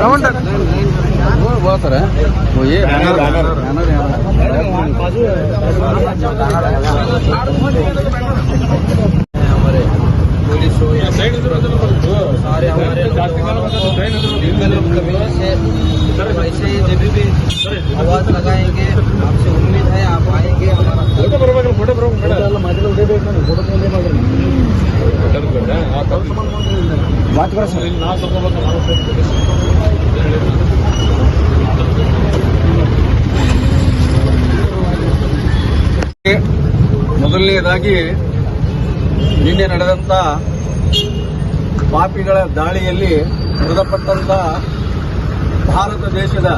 راؤنڈ وہ بہت رہا ہے وہ یہ ہمارے پولیس ہمارے ایسے جب بھی آواز لگائیں گے آپ سے امید ہے آپ آئیں گے بات کر سکتے ಮೊದಲನೆಯದಾಗಿ ನಿನ್ನೆ ನಡೆದಂತ ಪಾಪಿಗಳ ದಾಳಿಯಲ್ಲಿ ಮೃತಪಟ್ಟಂತ ಭಾರತ ದೇಶದ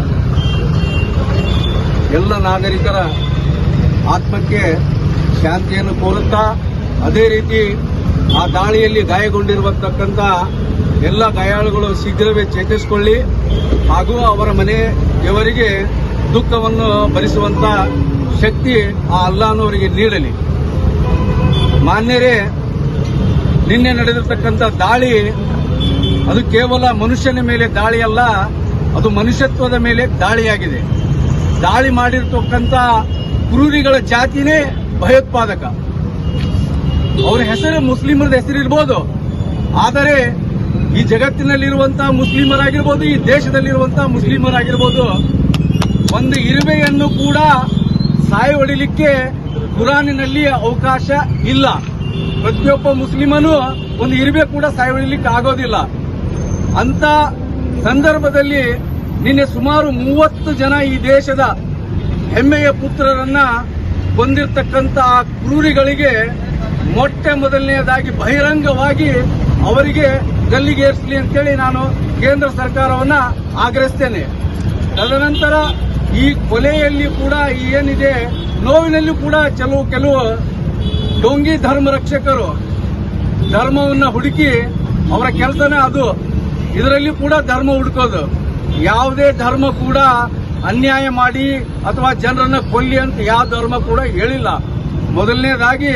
ಎಲ್ಲ ನಾಗರಿಕರ ಆತ್ಮಕ್ಕೆ ಶಾಂತಿಯನ್ನು ಕೋರುತ್ತಾ, ಅದೇ ರೀತಿ ಆ ದಾಳಿಯಲ್ಲಿ ಗಾಯಗೊಂಡಿರುವತಕ್ಕಂಥ ಎಲ್ಲ ಗಾಯಾಳುಗಳು ಶೀಘ್ರವೇ ಚೇತರಿಸಿಕೊಳ್ಳಿ ಹಾಗೂ ಅವರ ಮನೆಯವರಿಗೆ ದುಃಖವನ್ನು ಭರಿಸುವಂತ ಶಕ್ತಿ ಆ ಅಲ್ಲಾನವರಿಗೆ ನೀಡಲಿ. ಮಾನ್ಯರೇ, ನಿನ್ನೆ ನಡೆದಿರ್ತಕ್ಕಂಥ ದಾಳಿ, ಅದು ಕೇವಲ ಮನುಷ್ಯನ ಮೇಲೆ ದಾಳಿ ಅಲ್ಲ, ಅದು ಮನುಷ್ಯತ್ವದ ಮೇಲೆ ದಾಳಿಯಾಗಿದೆ. ದಾಳಿ ಮಾಡಿರ್ತಕ್ಕಂಥ ಕ್ರೂರಿಗಳ ಜಾತಿನೇ ಭಯೋತ್ಪಾದಕ. ಅವರ ಹೆಸರು ಮುಸ್ಲಿಮರದ ಹೆಸರಿರ್ಬೋದು. ಆದರೆ ಈ ಜಗತ್ತಿನಲ್ಲಿರುವಂತಹ ಮುಸ್ಲಿಮರಾಗಿರ್ಬೋದು, ಈ ದೇಶದಲ್ಲಿರುವಂತಹ ಮುಸ್ಲಿಮರಾಗಿರ್ಬೋದು, ಒಂದು ಇರುವೆಯನ್ನು ಕೂಡ ಸಾಯಿ ಹೊಡಿಲಿಕ್ಕೆ ಕುರಾನಿನಲ್ಲಿ ಅವಕಾಶ ಇಲ್ಲ. ಪ್ರತಿಯೊಬ್ಬ ಮುಸ್ಲಿಮನು ಒಂದು ಇರುವೆ ಕೂಡ ಸಾಯಿ ಹೊಡಿಲಿಕ್ಕೆ ಆಗೋದಿಲ್ಲ. ಅಂತ ಸಂದರ್ಭದಲ್ಲಿ ನಿನ್ನೆ ಸುಮಾರು ಮೂವತ್ತು ಜನ ಈ ದೇಶದ ಹೆಮ್ಮೆಯ ಪುತ್ರರನ್ನ ಕೊಂದಿರ್ತಕ್ಕಂಥ ಆ ಕ್ರೂರಿಗಳಿಗೆ ಮೊಟ್ಟ ಮೊದಲನೆಯದಾಗಿ ಬಹಿರಂಗವಾಗಿ ಅವರಿಗೆ ಗಲ್ಲಿಗೇರಿಸಲಿ ಅಂತೇಳಿ ನಾನು ಕೇಂದ್ರ ಸರ್ಕಾರವನ್ನ ಆಗ್ರಹಿಸ್ತೇನೆ. ತದನಂತರ ಈ ಕೊಲೆಯಲ್ಲಿ ಕೂಡ ಏನಿದೆ, ನೋವಿನಲ್ಲಿ ಕೂಡ ಕೆಲವು ಕೆಲವು ಡೊಂಗಿ ಧರ್ಮ ರಕ್ಷಕರು ಧರ್ಮವನ್ನ ಹುಡುಕಿ ಅವರ ಕೆಲಸನೇ ಅದು, ಇದರಲ್ಲಿ ಕೂಡ ಧರ್ಮ ಹುಡುಕೋದು. ಯಾವುದೇ ಧರ್ಮ ಕೂಡ ಅನ್ಯಾಯ ಮಾಡಿ ಅಥವಾ ಜನರನ್ನ ಕೊಲ್ಲಿ ಅಂತ ಯಾವ ಧರ್ಮ ಕೂಡ ಹೇಳಿಲ್ಲ. ಮೊದಲನೇದಾಗಿ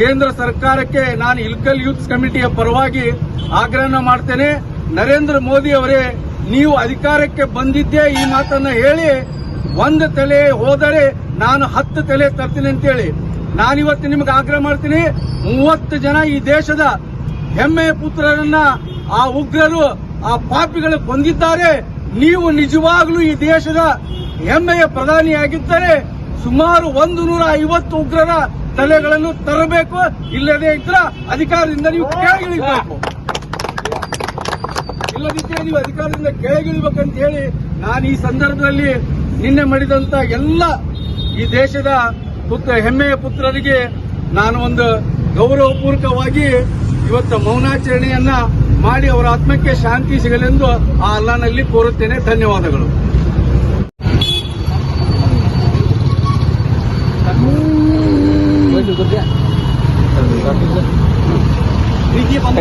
ಕೇಂದ್ರ ಸರ್ಕಾರಕ್ಕೆ ನಾನು ಇಲ್ಕಲ್ ಯೂತ್ ಕಮಿಟಿಯ ಪರವಾಗಿ ಆಗ್ರಹ ಮಾಡ್ತೇನೆ. ನರೇಂದ್ರ ಮೋದಿ ಅವರೇ, ನೀವು ಅಧಿಕಾರಕ್ಕೆ ಬಂದಿದ್ದೇ ಈ ಮಾತನ್ನ ಹೇಳಿ, ಒಂದು ತಲೆ ಹೋದರೆ ನಾನು ಹತ್ತು ತಲೆ ತರ್ತೀನಿ ಅಂತೇಳಿ. ನಾನಿವತ್ತು ನಿಮಗೆ ಆಗ್ರಹ ಮಾಡ್ತೀನಿ. ಮೂವತ್ತು ಜನ ಈ ದೇಶದ ಹೆಮ್ಮೆಯ ಪುತ್ರರನ್ನ, ಆ ಉಗ್ರರು, ಆ ಪಾಪಿಗಳು ಕೊಂದಿದ್ದಾರೆ ನೀವು ನಿಜವಾಗ್ಲೂ ಈ ದೇಶದ ಹೆಮ್ಮೆಯ ಪ್ರಧಾನಿಯಾಗಿದ್ದರೆ ಸುಮಾರು ಒಂದು ನೂರ ಐವತ್ತು ಉಗ್ರರ ತಲೆಗಳನ್ನು ತರಬೇಕು, ಇಲ್ಲದೆ ಇದ್ರ ಅಧಿಕಾರದಿಂದ ನೀವು ಕೆಳಗಿಳಿಬೇಕು. ಇಲ್ಲದಿದ್ದರೆ ನೀವು ಅಧಿಕಾರದಿಂದ ಕೆಳಗಿಳಿಬೇಕಂತ ಹೇಳಿ ನಾನು ಈ ಸಂದರ್ಭದಲ್ಲಿ ನಿನ್ನೆ ಮಾಡಿದಂತ ಎಲ್ಲ ಈ ದೇಶದ ಪುತ್ರ, ಹೆಮ್ಮೆಯ ಪುತ್ರರಿಗೆ ನಾನು ಒಂದು ಗೌರವಪೂರ್ವಕವಾಗಿ ಇವತ್ತು ಮೌನಾಚರಣೆಯನ್ನ ಮಾಡಿ ಅವರ ಆತ್ಮಕ್ಕೆ ಶಾಂತಿ ಸಿಗಲೆಂದು ಆ ಅಲ್ಲಾನಲ್ಲಿ ಕೋರುತ್ತೇನೆ. ಧನ್ಯವಾದಗಳು.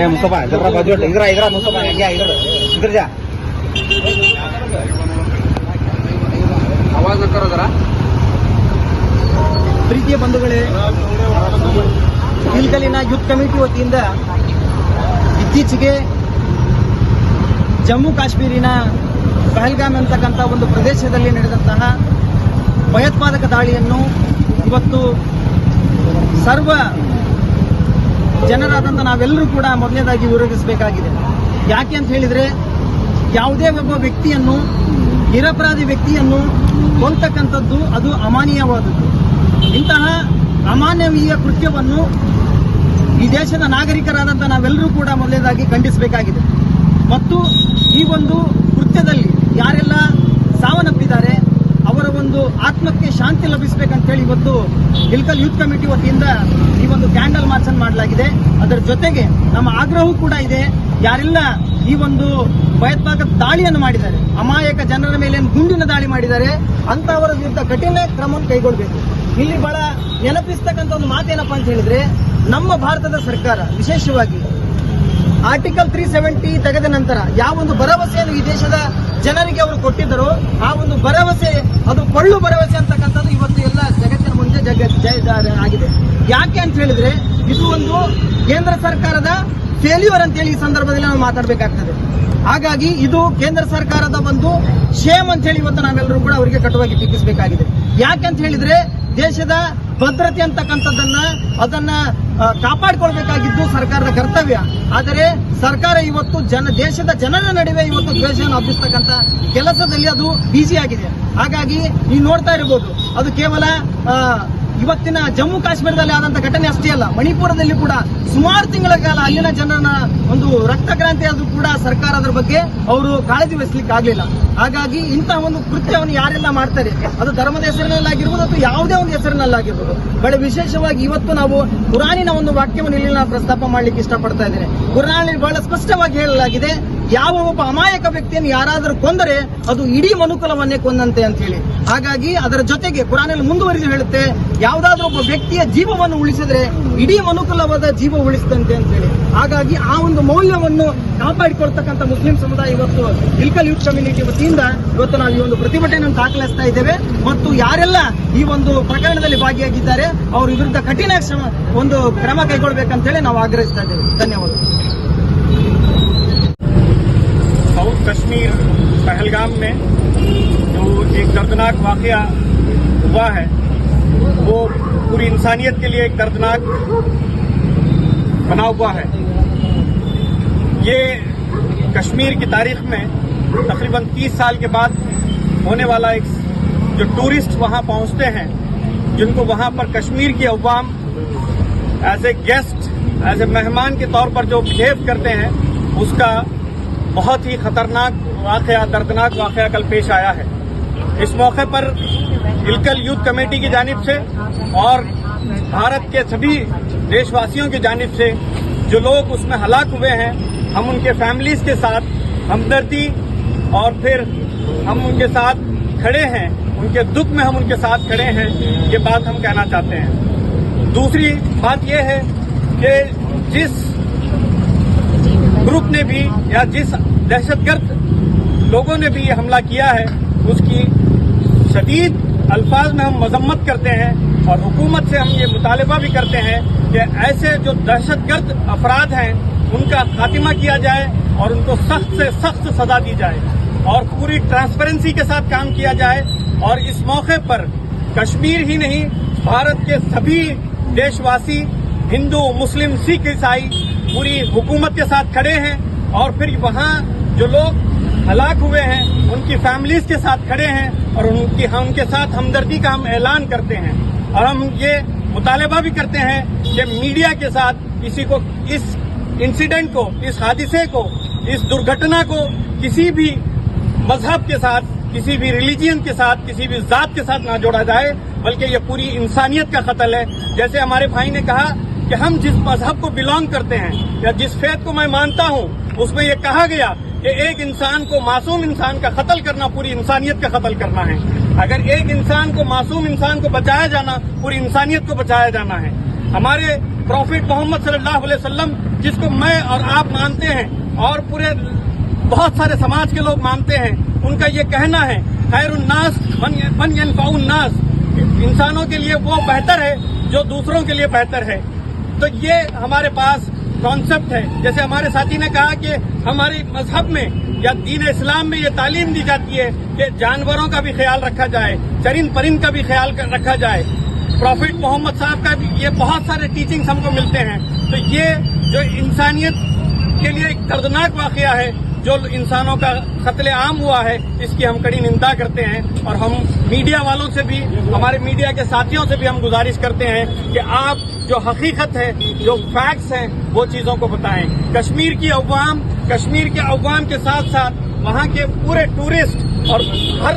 Mustafa, ಇದ್ರ ಬಾಜು ಇದ್ರ ಇದ್ರ ಇದ್ರ ಇದ್ರ. ಜಾ. ಆವಾಜ್ ಕರೋದರ? ಪ್ರೀತಿಯ ಬಂಧುಗಳೇ ಇಲ್ಕಲಿನ ಯೂತ್ ಕಮಿಟಿ ವತಿಯಿಂದ ಇತ್ತೀಚೆಗೆ ಜಮ್ಮು ಕಾಶ್ಮೀರಿನ ಪಹಲ್ಗಾಮ್ ಅಂತಕ್ಕಂಥ ಒಂದು ಪ್ರದೇಶದಲ್ಲಿ ನಡೆದಂತಹ ಭಯೋತ್ಪಾದಕ ದಾಳಿಯನ್ನು ಇವತ್ತು ಸರ್ವ ಜನರಾದಂಥ ನಾವೆಲ್ಲರೂ ಕೂಡ ಮೊದಲನೇದಾಗಿ ವಿರೋಧಿಸಬೇಕಾಗಿದೆ. ಯಾಕೆ ಅಂತ ಹೇಳಿದರೆ, ಯಾವುದೇ ಒಬ್ಬ ವ್ಯಕ್ತಿಯನ್ನು, ನಿರಪರಾಧಿ ವ್ಯಕ್ತಿಯನ್ನು ಕೊಲ್ತಕ್ಕಂಥದ್ದು ಅದು ಅಮಾನೀಯವಾದದ್ದು. ಇಂತಹ ಅಮಾನವೀಯ ಕೃತ್ಯವನ್ನು ಈ ದೇಶದ ನಾಗರಿಕರಾದಂಥ ನಾವೆಲ್ಲರೂ ಕೂಡ ಮೊದಲನೇದಾಗಿ ಖಂಡಿಸಬೇಕಾಗಿದೆ. ಮತ್ತು ಈ ಒಂದು ಕೃತ್ಯದಲ್ಲಿ ಯಾರೆಲ್ಲ ಸಾವನ್ನಪ್ಪಿದ್ದಾರೆ ಅವರ ಒಂದು ಆತ್ಮಕ್ಕೆ ಶಾಂತಿ ಲಭಿಸಬೇಕಂತೇಳಿ ಇವತ್ತು ಇಲ್ಕಲ್ ಯೂತ್ ಕಮಿಟಿ ವತಿಯಿಂದ ಈ ಒಂದು ಕ್ಯಾಂಡಲ್ ಮಾರ್ಚ್ ಅನ್ನು ಮಾಡಲಾಗಿದೆ. ಅದರ ಜೊತೆಗೆ ನಮ್ಮ ಆಗ್ರಹವೂ ಕೂಡ ಇದೆ. ಯಾರೆಲ್ಲ ಈ ಒಂದು ಭಯೋತ್ಪಾದಕ ದಾಳಿಯನ್ನು ಮಾಡಿದ್ದಾರೆ, ಅಮಾಯಕ ಜನರ ಮೇಲೆ ಗುಂಡಿನ ದಾಳಿ ಮಾಡಿದ್ದಾರೆ, ಅಂತಹವರ ವಿರುದ್ಧ ಕಠಿಣ ಕ್ರಮವನ್ನು ಕೈಗೊಳ್ಳಬೇಕು. ಇಲ್ಲಿ ಬಹಳ ನೆನಪಿಸ್ತಕ್ಕಂಥ ಒಂದು ಮಾತೇನಪ್ಪ ಅಂತ ಹೇಳಿದ್ರೆ, ನಮ್ಮ ಭಾರತದ ಸರ್ಕಾರ ವಿಶೇಷವಾಗಿ ಆರ್ಟಿಕಲ್ ತ್ರೀ ಸೆವೆಂಟಿ ತೆಗೆದ ನಂತರ ಯಾವ ಒಂದು ಭರವಸೆಯನ್ನು ಈ ದೇಶದ ಜನರಿಗೆ ಅವರು ಕೊಟ್ಟಿದ್ದರು ಆ ಒಂದು ಭರವಸೆ, ಅದು ಕೊಳ್ಳು ಭರವಸೆ ಅಂತಕ್ಕಂಥದ್ದು ಇವತ್ತು ಎಲ್ಲ ಜಗತ್ತಿನ ಮುಂದೆ ಜಗ ಆಗಿದೆ. ಯಾಕೆ ಅಂತ ಹೇಳಿದ್ರೆ ಇದು ಒಂದು ಕೇಂದ್ರ ಸರ್ಕಾರದ ಫೇಲ್ಯೂರ್ ಅಂತೇಳಿ ಈ ಸಂದರ್ಭದಲ್ಲಿ ನಾವು ಮಾತಾಡಬೇಕಾಗ್ತದೆ. ಹಾಗಾಗಿ ಇದು ಕೇಂದ್ರ ಸರ್ಕಾರದ ಒಂದು ಶೇಮ್ ಅಂತ ಹೇಳಿ ಇವತ್ತು ನಾವೆಲ್ಲರೂ ಕೂಡ ಅವರಿಗೆ ಕಟುವಾಗಿ ಟೀಕಿಸಬೇಕಾಗಿದೆ. ಅಂತ ಹೇಳಿದ್ರೆ ದೇಶದ ಭದ್ರತೆ ಅಂತಕ್ಕಂಥದ್ದನ್ನ ಅದನ್ನ ಕಾಪಾಡಿಕೊಳ್ಬೇಕಾಗಿದ್ದು ಸರ್ಕಾರದ ಕರ್ತವ್ಯ. ಆದರೆ ಸರ್ಕಾರ ಇವತ್ತು ಜನ, ದೇಶದ ಜನರ ನಡುವೆ ಇವತ್ತು ದ್ವೇಷವನ್ನು ಹಬ್ಬಿಸ್ತಕ್ಕಂಥ ಕೆಲಸದಲ್ಲಿ ಅದು ಬ್ಯುಸಿ ಆಗಿದೆ. ಹಾಗಾಗಿ ನೀವು ನೋಡ್ತಾ ಇರ್ಬೋದು. ಅದು ಕೇವಲ ಇವತ್ತಿನ ಜಮ್ಮು ಕಾಶ್ಮೀರದಲ್ಲಿ ಆದಂತ ಘಟನೆ ಅಷ್ಟೇ ಅಲ್ಲ, ಮಣಿಪುರದಲ್ಲಿ ಕೂಡ ಸುಮಾರು ತಿಂಗಳ ಕಾಲ ಅಲ್ಲಿನ ಜನರನ್ನ ಒಂದು ರಕ್ತ ಕ್ರಾಂತಿ ಆದ್ರೂ ಕೂಡ ಸರ್ಕಾರ ಅದರ ಬಗ್ಗೆ ಅವರು ಕಾಳಜಿ ವಹಿಸ್ಲಿಕ್ಕೆ ಆಗ್ಲಿಲ್ಲ. ಹಾಗಾಗಿ ಇಂತಹ ಒಂದು ಕೃತ್ಯವನ್ನು ಯಾರೆಲ್ಲ ಮಾಡ್ತಾರೆ, ಅದು ಧರ್ಮದ ಹೆಸರಿನಲ್ಲಾಗಿರ್ಬೋದು ಅಥವಾ ಯಾವುದೇ ಒಂದು ಹೆಸರಿನಲ್ಲಾಗಿರ್ಬೋದು ಬಟ್ ವಿಶೇಷವಾಗಿ ಇವತ್ತು ನಾವು ಕುರಾನಿನ ಒಂದು ವಾಕ್ಯವನ್ನು ಇಲ್ಲಿ ನಾನು ಪ್ರಸ್ತಾಪ ಮಾಡ್ಲಿಕ್ಕೆ ಇಷ್ಟಪಡ್ತಾ ಇದ್ದೇನೆ. ಕುರಾನಲ್ಲಿ ಬಹಳ ಸ್ಪಷ್ಟವಾಗಿ ಹೇಳಲಾಗಿದೆ ಯಾವ ಒಬ್ಬ ಅಮಾಯಕ ವ್ಯಕ್ತಿಯನ್ನು ಯಾರಾದರೂ ಕೊಂದರೆ ಅದು ಇಡೀ ಮನುಕುಲವನ್ನೇ ಕೊಂದಂತೆ ಅಂತ ಹೇಳಿ. ಹಾಗಾಗಿ ಅದರ ಜೊತೆಗೆ ಕುರಾನಲ್ಲಿ ಮುಂದುವರಿದು ಹೇಳುತ್ತೆ, ಯಾವುದಾದ್ರೂ ಒಬ್ಬ ವ್ಯಕ್ತಿಯ ಜೀವವನ್ನು ಉಳಿಸಿದ್ರೆ ಇಡೀ ಮನುಕುಲವಾದ ಜೀವ ಉಳಿಸಿದಂತೆ ಅಂತ ಹೇಳಿ. ಹಾಗಾಗಿ ಆ ಒಂದು ಮೌಲ್ಯವನ್ನು ಕಾಪಾಡಿಕೊಳ್ತಕ್ಕಂಥ ಮುಸ್ಲಿಂ ಸಮುದಾಯ ಇವತ್ತು ಇಲ್ಕಲ್ ಯೂತ್ ಕಮ್ಯುನಿಟಿ ವತಿಯಿಂದ ಇವತ್ತು ನಾವು ಈ ಒಂದು ಪ್ರತಿಭಟನೆಯನ್ನು ದಾಖಲಿಸ್ತಾ ಇದ್ದೇವೆ. ಮತ್ತು ಯಾರೆಲ್ಲ ಈ ಒಂದು ಪ್ರಕರಣದಲ್ಲಿ ಭಾಗಿಯಾಗಿದ್ದಾರೆ, ಅವರ ವಿರುದ್ಧ ಕಠಿಣ ಶ್ರಮ, ಒಂದು ಕ್ರಮ ಕೈಗೊಳ್ಬೇಕಂತೇಳಿ ನಾವು ಆಗ್ರಹಿಸ್ತಾ ಇದ್ದೇವೆ. ಧನ್ಯವಾದ ساؤتھ کشمیر پہلگام میں جو ایک دردناک واقعہ ہوا ہے، وہ پوری انسانیت کے لیے ایک دردناک بنا ہوا ہے۔ یہ کشمیر کی تاریخ میں تقریباً تیس سال کے بعد ہونے والا ایک جو ٹورسٹ وہاں پہنچتے ہیں، جن کو وہاں پر کشمیر کی عوام ایز اے گیسٹ ایز اے مہمان کے طور پر جو بہیو کرتے ہیں، اس کا بہت ہی خطرناک واقعہ، دردناک واقعہ کل پیش آیا ہے۔ اس موقع پر ہلکل یوتھ کمیٹی کی جانب سے اور بھارت کے سبھی دیش واسیوں کی جانب سے جو لوگ اس میں ہلاک ہوئے ہیں، ہم ان کے فیملیز کے ساتھ ہمدردی اور پھر ہم ان کے ساتھ کھڑے ہیں، ان کے دکھ میں ہم ان کے ساتھ کھڑے ہیں، یہ بات ہم کہنا چاہتے ہیں۔ دوسری بات یہ ہے کہ جس گروپ نے بھی یا جس دہشت گرد لوگوں نے بھی یہ حملہ کیا ہے، اس کی شدید الفاظ میں ہم مذمت کرتے ہیں اور حکومت سے ہم یہ مطالبہ بھی کرتے ہیں کہ ایسے جو دہشت گرد افراد ہیں، ان کا خاتمہ کیا جائے اور ان کو سخت سے سخت سزا دی جائے اور پوری ٹرانسپیرنسی کے ساتھ کام کیا جائے اور اس موقع پر کشمیر ہی نہیں، بھارت کے سبھی دیش واسی ہندو، مسلم، سکھ، عیسائی پوری حکومت کے ساتھ کھڑے ہیں اور پھر وہاں جو لوگ ہلاک ہوئے ہیں، ان کی فیملیز کے ساتھ کھڑے ہیں اور ان کی ہم ان کے ساتھ ہمدردی کا ہم اعلان کرتے ہیں۔ اور ہم یہ مطالبہ بھی کرتے ہیں کہ میڈیا کے ساتھ کسی کو اس انسیڈنٹ کو، اس حادثے کو، اس درگھٹنا کو کسی بھی مذہب کے ساتھ، کسی بھی ریلیجین کے ساتھ، کسی بھی ذات کے ساتھ نہ جوڑا جائے، بلکہ یہ پوری انسانیت کا قتل ہے۔ جیسے ہمارے بھائی نے کہا کہ ہم جس مذہب کو بلانگ کرتے ہیں یا جس فیت کو میں مانتا ہوں، اس میں یہ کہا گیا کہ ایک انسان کو معصوم انسان کا قتل کرنا، پوری انسانیت کا قتل کرنا ہے۔ اگر ایک انسان کو معصوم انسان کو بچایا جانا، پوری انسانیت کو بچایا جانا ہے۔ ہمارے پروفٹ محمد صلی اللہ علیہ وسلم، جس کو میں اور آپ مانتے ہیں، اور پورے بہت سارے سماج کے لوگ مانتے ہیں، ان کا یہ کہنا ہے، خیر الناس من الناس۔ انسانوں کے لیے وہ بہتر ہے جو دوسروں کے لیے بہتر ہے۔ تو یہ ہمارے پاس کانسیپٹ ہے۔ جیسے ہمارے ساتھی نے کہا کہ ہمارے مذہب میں یا دین اسلام میں یہ تعلیم دی جاتی ہے کہ جانوروں کا بھی خیال رکھا جائے، چرند پرند کا بھی خیال رکھا جائے۔ پروفٹ محمد صاحب کا بھی یہ بہت سارے ٹیچنگز ہم کو ملتے ہیں۔ تو یہ جو انسانیت کے لیے ایک دردناک واقعہ ہے، جو انسانوں کا قتل عام ہوا ہے، اس کی ہم کڑی نندا کرتے ہیں۔ اور ہم میڈیا والوں سے بھی، ہمارے میڈیا کے ساتھیوں سے بھی ہم گزارش کرتے ہیں کہ آپ جو حقیقت ہے، جو فیکٹس ہیں، وہ چیزوں کو بتائیں۔ کشمیر کی عوام، کشمیر کے عوام کے ساتھ ساتھ وہاں کے پورے ٹورسٹ اور ہر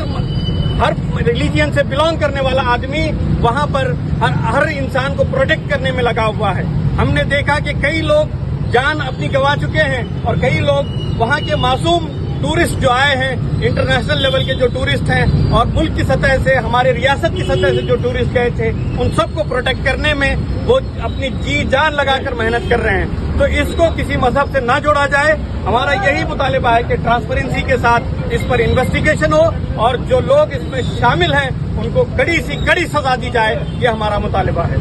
ہر ریلیجن سے بلونگ کرنے والا آدمی وہاں پر ہر ہر انسان کو پروٹیکٹ کرنے میں لگا ہوا ہے۔ ہم نے دیکھا کہ کئی لوگ جان اپنی گوا چکے ہیں اور کئی لوگ وہاں کے معصوم ٹورسٹ جو آئے ہیں انٹرنیشنل لیول کے جو ٹورسٹ ہیں اور ملک کی سطح سے، ہمارے ریاست کی سطح سے جو ٹورسٹ گئے تھے، ان سب کو پروٹیکٹ کرنے میں وہ اپنی جی جان لگا کر محنت کر رہے ہیں۔ تو اس کو کسی مذہب سے نہ جوڑا جائے۔ ہمارا یہی مطالبہ ہے کہ ٹرانسپیرنسی کے ساتھ اس پر انویسٹیگیشن ہو اور جو لوگ اس میں شامل ہیں، ان کو کڑی سی کڑی سزا دی جائے۔ یہ ہمارا مطالبہ ہے۔